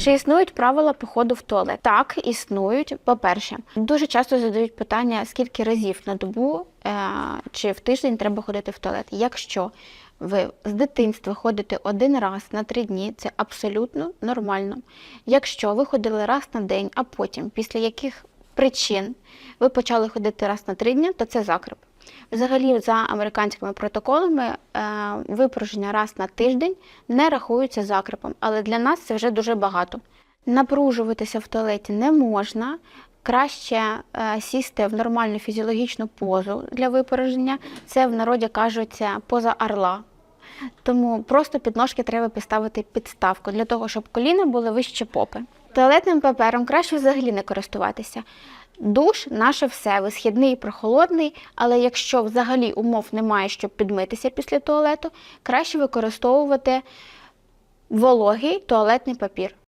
Чи існують правила походу в туалет? Так, існують. По-перше, дуже часто задають питання, скільки разів на добу е, чи в тиждень треба ходити в туалет. Якщо ви з дитинства ходите один раз на три дні, це абсолютно нормально. Якщо ви ходили раз на день, а потім, після яких причин ви почали ходити раз на три дні, то це закреп. Взагалі, за американськими протоколами, е, випорожнення раз на тиждень не рахується закрепом, але для нас це вже дуже багато. Напружуватися в туалеті не можна. Краще е, сісти в нормальну фізіологічну позу для випорожнення. Це в народі кажуть поза орла. Тому просто підножки треба підставити підставку для того, щоб коліна були вище попи. Туалетним папером краще взагалі не користуватися. Душ наше все, висхідний прохолодний, але якщо взагалі умов немає, щоб підмитися після туалету, краще використовувати вологий туалетний папір.